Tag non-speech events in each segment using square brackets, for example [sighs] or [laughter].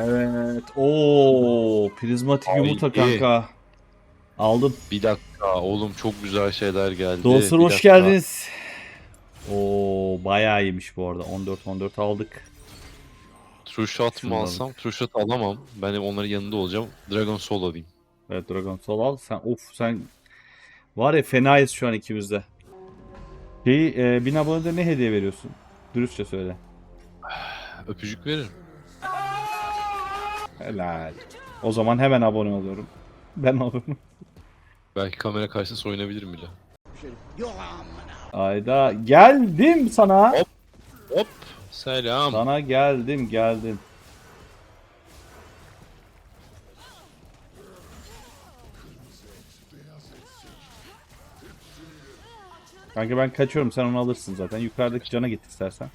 Evet. Oo, prizmatik Ay, yumurta kanka. Aldım. Bir dakika oğlum çok güzel şeyler geldi. Dostlar hoş dakika. geldiniz. Oo, bayağı iyiymiş bu arada. 14 14 aldık. True shot mı Şundan alsam? True shot alamam. Ben de onların yanında olacağım. Dragon Soul alayım. Evet Dragon Soul al. Sen of sen var ya fenayız şu an ikimizde. Şey, e, bin abonede ne hediye veriyorsun? Dürüstçe söyle. Öpücük veririm. Helal. O zaman hemen abone oluyorum. Ben abone. Belki kamera karşısında soyunabilirim bile. Ayda geldim sana. Hop. Selam. Sana geldim geldim. Kanka ben kaçıyorum sen onu alırsın zaten. Yukarıdaki cana git istersen.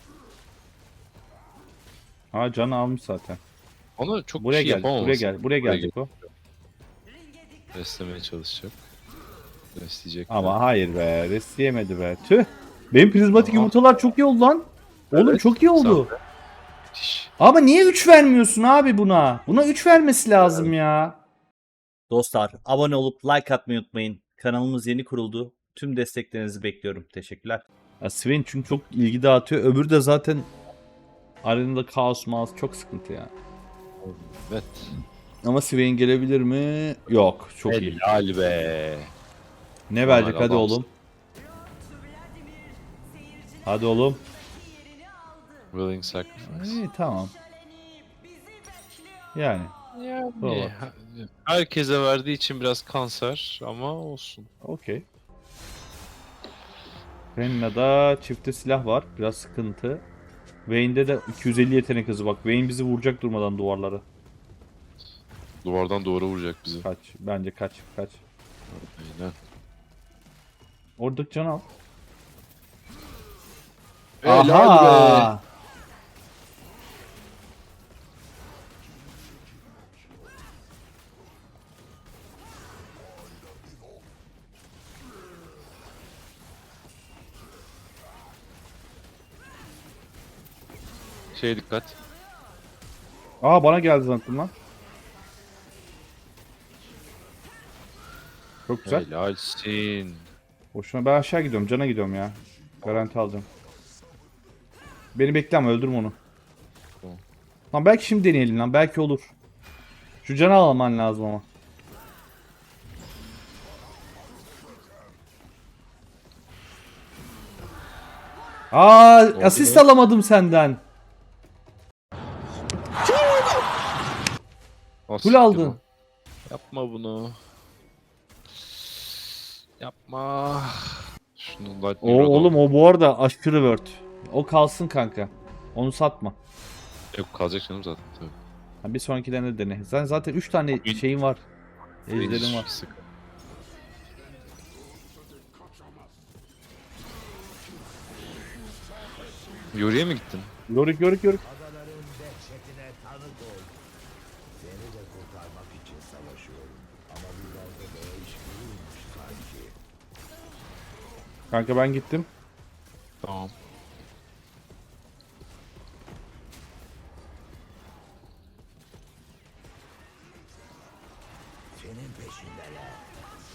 Ha canı almış zaten. Ona çok Buraya şey gel, buraya gel, buraya gelecek o. Beslemeye çalışacak. Besleyecek. Ama hayır be, resleyemedi be. Tüh. Benim prizmatik Aha. yumurtalar çok iyi oldu lan. Oğlum Evet, çok iyi oldu. sen. Ama niye 3 vermiyorsun abi buna? Buna 3 vermesi lazım ya. Dostlar abone olup like atmayı unutmayın. Kanalımız yeni kuruldu. Tüm desteklerinizi bekliyorum. Teşekkürler. Ya Sven çünkü çok ilgi dağıtıyor. Öbürü de zaten arenada kaos maos çok sıkıntı ya. Evet. Ama Sven gelebilir mi? Yok. Çok iyi. Helal be. Ne verecek hadi adamsın. oğlum. Hadi oğlum. Willing sacrifice. İyi tamam. Yani. Yani, herkese verdiği için biraz kanser ama olsun. Okey. Renna'da çifte silah var. Biraz sıkıntı. Vayne'de de 250 yetenek hızı bak. Vayne bizi vuracak durmadan duvarlara. Duvardan duvara vuracak bizi. Kaç. Bence kaç. Kaç. Aynen. Oradaki canı al. Helal Aha! Şeye dikkat. Aa bana geldi zannettim lan. Çok güzel. Helalsin. Boşuna ben aşağı gidiyorum. Cana gidiyorum ya. Garanti alacağım. Beni bekle ama öldürme onu. Tamam. Lan belki şimdi deneyelim lan. Belki olur. Şu canı alman lazım ama. Aa, oldu asist alamadım senden. Siktir aldın. Yapma bunu. Yapma. Şunu O oğlum o bu arada aşırı word. O kalsın kanka. Onu satma. Yok kalacak canım zaten. Tabii. Ha, bir sonrakilerine de dene. Sen zaten 3 tane şeyin var. Ejderin var. sık- Yuri'ye mi gittin? Yörük yörük yörük. Kanka ben gittim. Tamam.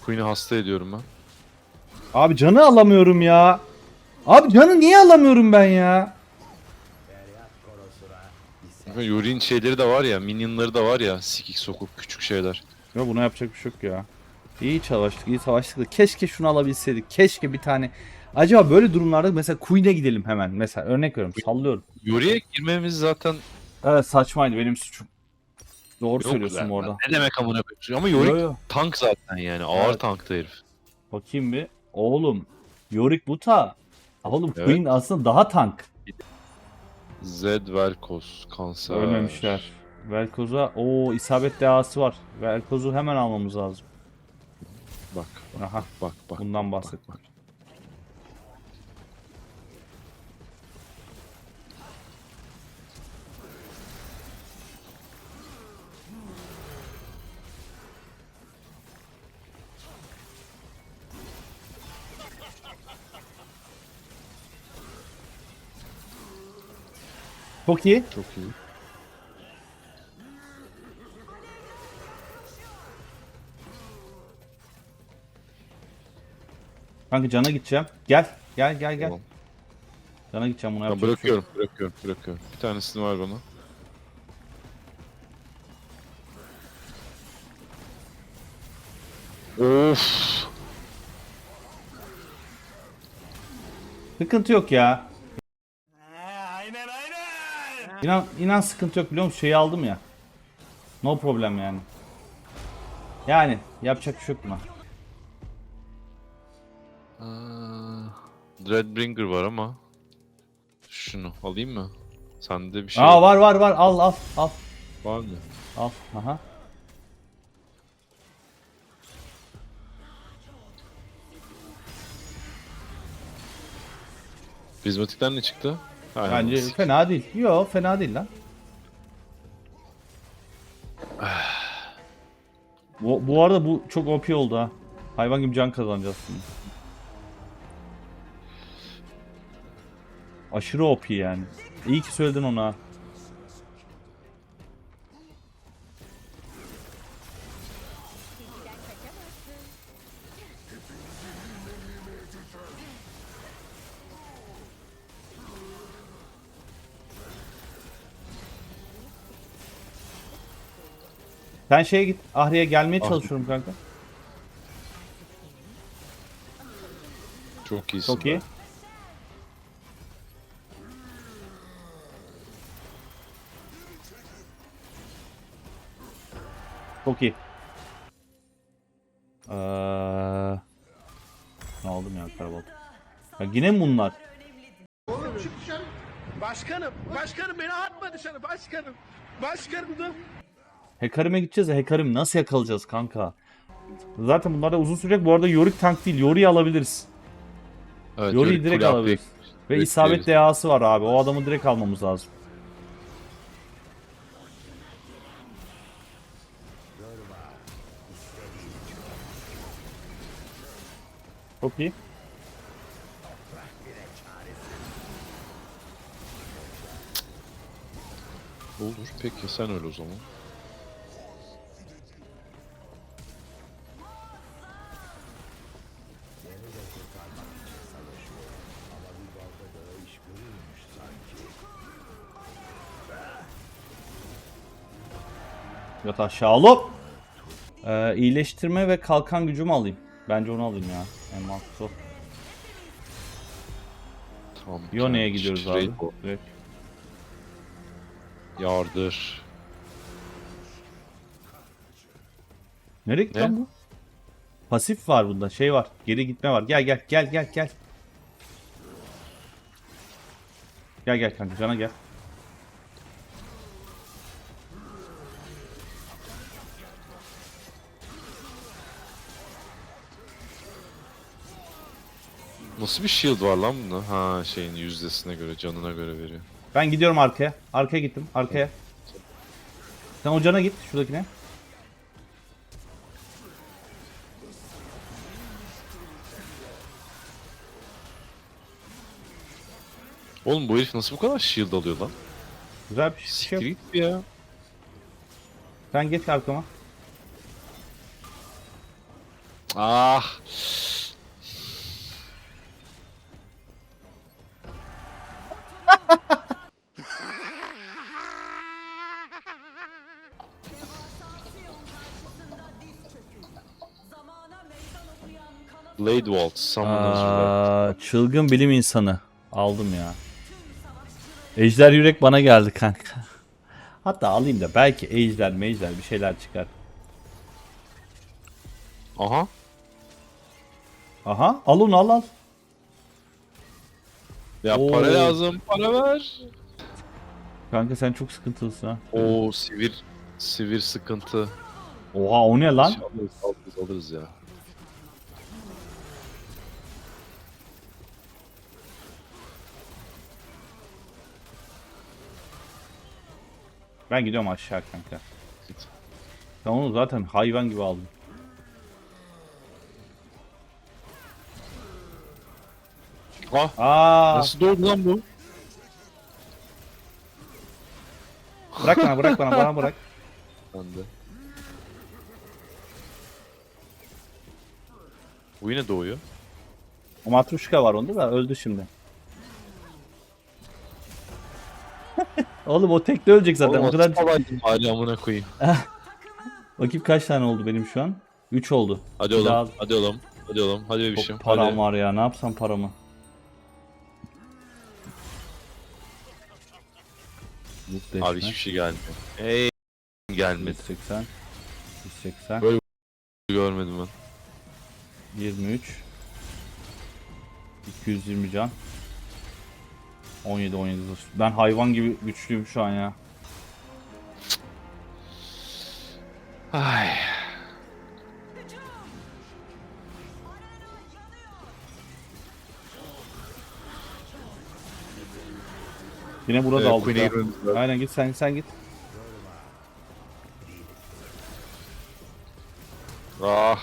Queen'i hasta ediyorum ben. Abi canı alamıyorum ya. Abi canı niye alamıyorum ben ya? Yuri'nin şeyleri de var ya, minyonları da var ya, sikik sokup küçük şeyler. Ya buna yapacak bir şey yok ya. İyi savaştık, iyi savaştık da keşke şunu alabilseydik. Keşke bir tane. Acaba böyle durumlarda mesela Queen'e gidelim hemen. Mesela örnek veriyorum, sallıyorum. Yuri'ye girmemiz zaten Evet saçmaydı benim suçum. Doğru yok söylüyorsun zaten. arada. Ne demek amına koyayım? Ama Yuri Yo, yo. tank zaten yani, ağır Evet. tanktı herif. Bakayım bir. Oğlum. Yorick Buta. Oğlum Evet. Queen aslında daha tank. Zed Velkos, kanser. Ölmemişler. Velkoz'a o isabet dehası var. Velkoz'u hemen almamız lazım. Bak, Aha bak, bak. bundan bahsettim. Çok iyi. Çok iyi. Kanka cana gideceğim. Gel. Gel gel gel. Tamam. Cana gideceğim bunu bir şey bırakıyorum, bırakıyorum, bırakıyorum. Bir tanesini ver bana. Of. Sıkıntı yok ya. İnan, inan sıkıntı yok biliyor musun? Şeyi aldım ya. No problem yani. Yani yapacak bir şey yok buna. Dreadbringer var ama. Şunu alayım mı? Sende bir şey Aa var var var al al al. var mı? Al. Aha. Prizmatikten ne çıktı? Ha, Bence yalnız. fena değil. Yo fena değil lan. [sighs] bu, bu arada bu çok OP oldu ha. Hayvan gibi can kazanacağız şimdi. Aşırı OP yani. İyi ki söyledin ona. Sen şeye git. Ahri'ye gelmeye Ah. çalışıyorum kanka. Çok iyisin. Çok iyi. Çok iyi. Ee, ne aldım ya karabalık. Ya yine mi bunlar? Oğlum çık dışarı. Başkanım, başkanım beni atma dışarı başkanım. Başkanım dur. Hecarim'e gideceğiz ya Hecarim nasıl yakalayacağız kanka? Zaten bunlar da uzun sürecek. Bu arada Yorick tank değil. Yorick'i alabiliriz. Evet, Yorick'i Yorick direkt alabiliriz. Ve isabet dehası var abi. O adamı direkt almamız lazım. Çok iyi. Olur peki sen öyle o zaman. Yat aşağı oğlum. Ee, iyileştirme ve kalkan gücümü alayım. Bence onu alayım ya. En mantıklı. o. Tamam. bir Yone'ye tane gidiyoruz straight abi. Direkt. Yardır. Nereye gitti Ne? lan bu? Pasif var bunda. Şey var. Geri gitme var. Gel gel gel gel gel. Gel gel kanka cana gel. Nasıl bir shield var lan bunda? Ha şeyin yüzdesine göre, canına göre veriyor. Ben gidiyorum arkaya. Arkaya gittim. Arkaya. Sen o cana git. Şuradakine. Oğlum bu herif nasıl bu kadar shield alıyor lan? Güzel bir şey Siktir git bir ya. Sen geç arkama. Ah. Blade Summoner's Wrath. Aa, çılgın bilim insanı. Aldım ya. Ejder yürek bana geldi kanka. [laughs] Hatta alayım da belki ejder mejder bir şeyler çıkar. Aha. Aha al onu al al. Ya Oo. para lazım, para ver. Kanka sen çok sıkıntılısın ha. Oo sivir, sivir sıkıntı. Oha o ne lan? Alırız, alırız, alırız ya. Ben gidiyorum aşağı kanka. Git. Ben onu zaten hayvan gibi aldım. Ah, Aa, nasıl doğdu lan bu? bırak bana bırak bana bana bırak. De. Bu yine doğuyor. O Matruşka var onda da öldü şimdi. Oğlum o tekte ölecek zaten. Oğlum, o kadar alaydım Hadi amına koyayım. [laughs] Bakayım kaç tane oldu benim şu an? 3 oldu. Hadi oğlum. daha- Hadi oğlum. Hadi oğlum. Hadi bebişim. Çok param hadi. var ya. Ne yapsam paramı? Mutlu Abi hiçbir şey gelmiyor. Hey gelmedi. 180 180 Böyle- Görmedim ben. 23 220 can 17 17 dur. Ben hayvan gibi güçlüyüm şu an ya. Ay. Yine burada Ee, aldık ya. Aynen git sen sen git. Ah.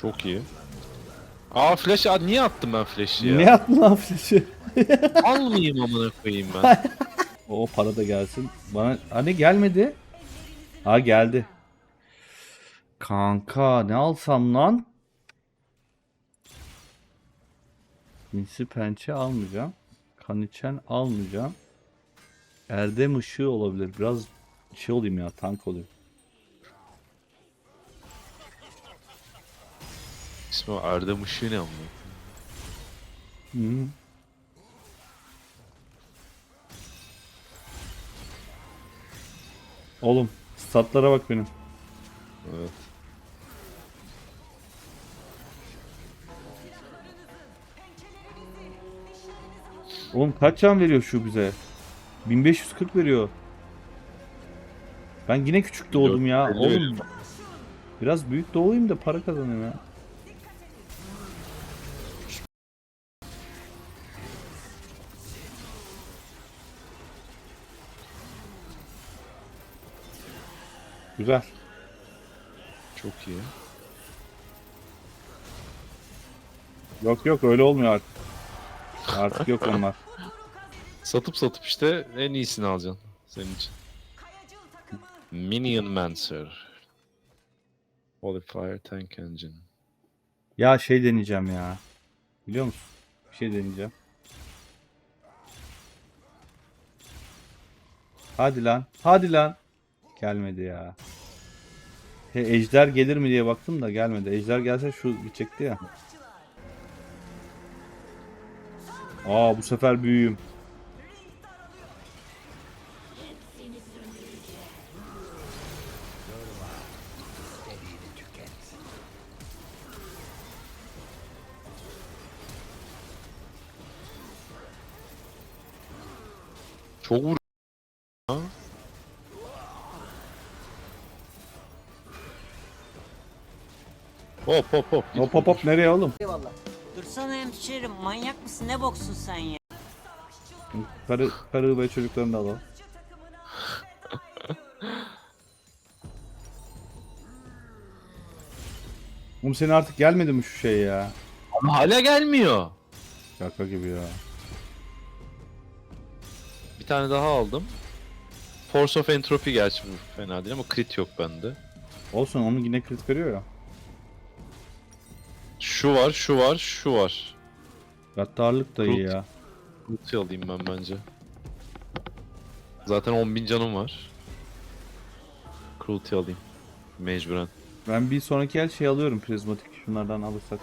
Çok iyi. Aa flash Aa, niye attım ben flash'ı ya? Ne yaptın lan flash'ı? [laughs] Almayayım amına koyayım ben. O para da gelsin. Bana hani gelmedi. Ha geldi. Kanka ne alsam lan? Sinsi pençe almayacağım. Kan içen almayacağım. Erdem ışığı olabilir. Biraz şey olayım ya tank olayım. İsmi Erdem Işığı ne amına? -hı. Oğlum statlara bak benim. Evet. Oğlum kaç can veriyor şu bize? 1540 veriyor. Ben yine küçük doğdum ya. 450 Oğlum biraz büyük doğayım da para kazanayım ya. Güzel. Çok iyi. Yok yok öyle olmuyor artık. Artık yok onlar. [laughs] Satıp satıp işte en iyisini alacaksın senin için. Minion Mancer. Holy Fire Tank Engine. Ya şey deneyeceğim ya. Biliyor musun? Bir şey deneyeceğim. Hadi lan. Hadi lan. Gelmedi ya. He, ejder gelir mi diye baktım da gelmedi. Ejder gelse şu gidecekti ya. Aa bu sefer büyüğüm. Çok vur. Hop hop hop. Hop hop hop nereye oğlum? Eyvallah. Dursana hemşerim manyak mısın ne boksun sen ya? Karı, karı ve çocuklarını da alalım. Oğlum senin artık gelmedi mi şu şey ya? Ama hala gelmiyor. Şaka gibi ya. Bir tane daha aldım. Force of Entropy gerçi bu fena değil ama crit yok bende. Olsun onun yine kritik veriyor ya. Şu var, şu var, şu var. Gaddarlık da iyi ya. Cruelty alayım ben bence. Zaten 10.000 canım var. Cruelty alayım. Mecburen. Ben bir sonraki el şey alıyorum prizmatik şunlardan alırsak.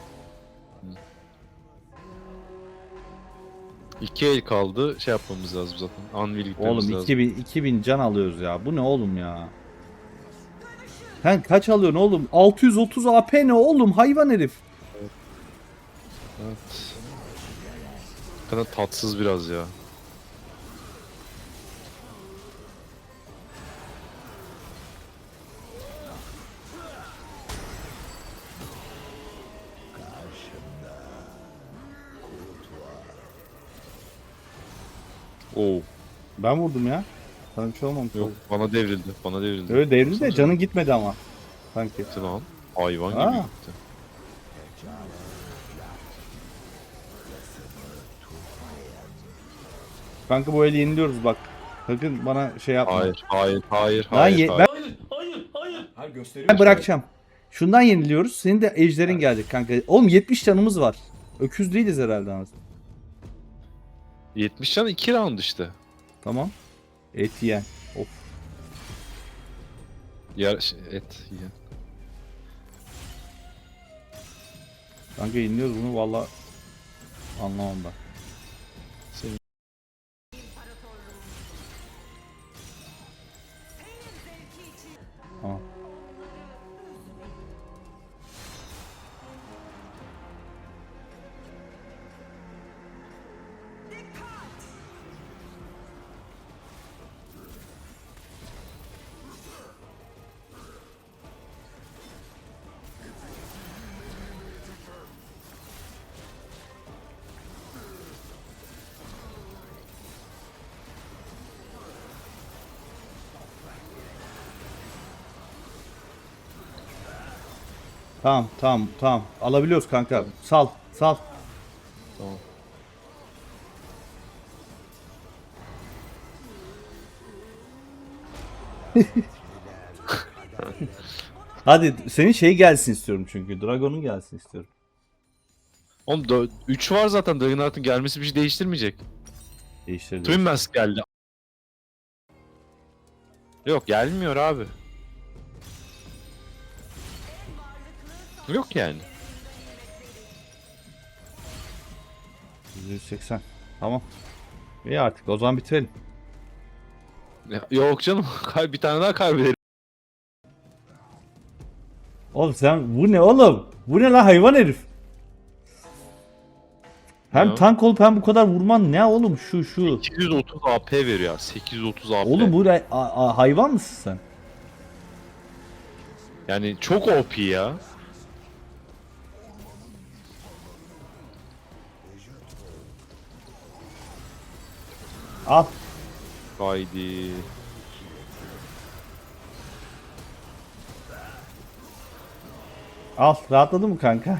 İki el kaldı. Şey yapmamız lazım zaten. Anvil gitmemiz Oğlum lazım. 2000, 2000 can alıyoruz ya. Bu ne oğlum ya? Sen kaç alıyorsun oğlum? 630 AP ne oğlum hayvan herif. Evet. Kadar tatsız biraz ya. Oo. Ben vurdum ya. Sana bir şey olmamış. Yok bana devrildi. Bana devrildi. Öyle devrildi de canın gitmedi ama. Sanki. Gitti lan. Hayvan Ha. gibi gitti. Kanka bu eli yeniliyoruz bak. Sakın bana şey yapma. Hayır, hayır, hayır, Ben, hayır. ye- hayır. ben, ben bırakacağım. Şundan yeniliyoruz. Senin de ejderin gelecek kanka. Oğlum 70 canımız var. Öküz değiliz herhalde anasını. 70 can 2 round işte. Tamam. Et yiyen. Of. Yer, şey, et yiyen. Kanka yeniliyoruz bunu valla anlamam ben. Tamam. Tamam tamam tamam. Alabiliyoruz kanka. Sal sal. Tamam. [laughs] Hadi senin şey gelsin istiyorum çünkü. Dragon'un gelsin istiyorum. Oğlum 3 var zaten. Dragonheart'ın gelmesi bir şey değiştirmeyecek. Değiştirdi. Twin Mask geldi. Yok gelmiyor abi. Yok yani. 180. Tamam. İyi artık o zaman bitirelim. Ya- Yok canım. [laughs] Bir tane daha kaybederim. Oğlum sen bu ne oğlum? Bu ne lan hayvan herif? Hem Ya. tank olup hem bu kadar vurman ne oğlum şu şu. 830 AP veriyor. 830 AP. Oğlum bu ne- a- a- hayvan mısın sen? Yani çok OP ya. Al. Haydi. Al rahatladın mı kanka?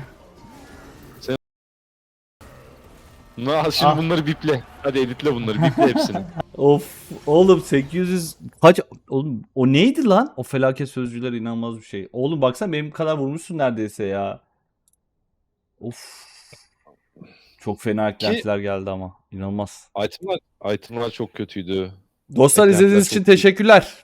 Na şimdi Ah. bunları biple. Hadi editle bunları. Biple hepsini. [laughs] Of oğlum 800 kaç oğlum o neydi lan? O felaket sözcüler inanılmaz bir şey. Oğlum baksana benim kadar vurmuşsun neredeyse ya. Of. Çok fena eklentiler geldi ama. İnanılmaz. itemlar, itemlar çok kötüydü. Dostlar Eklentiler izlediğiniz çok için iyi. teşekkürler.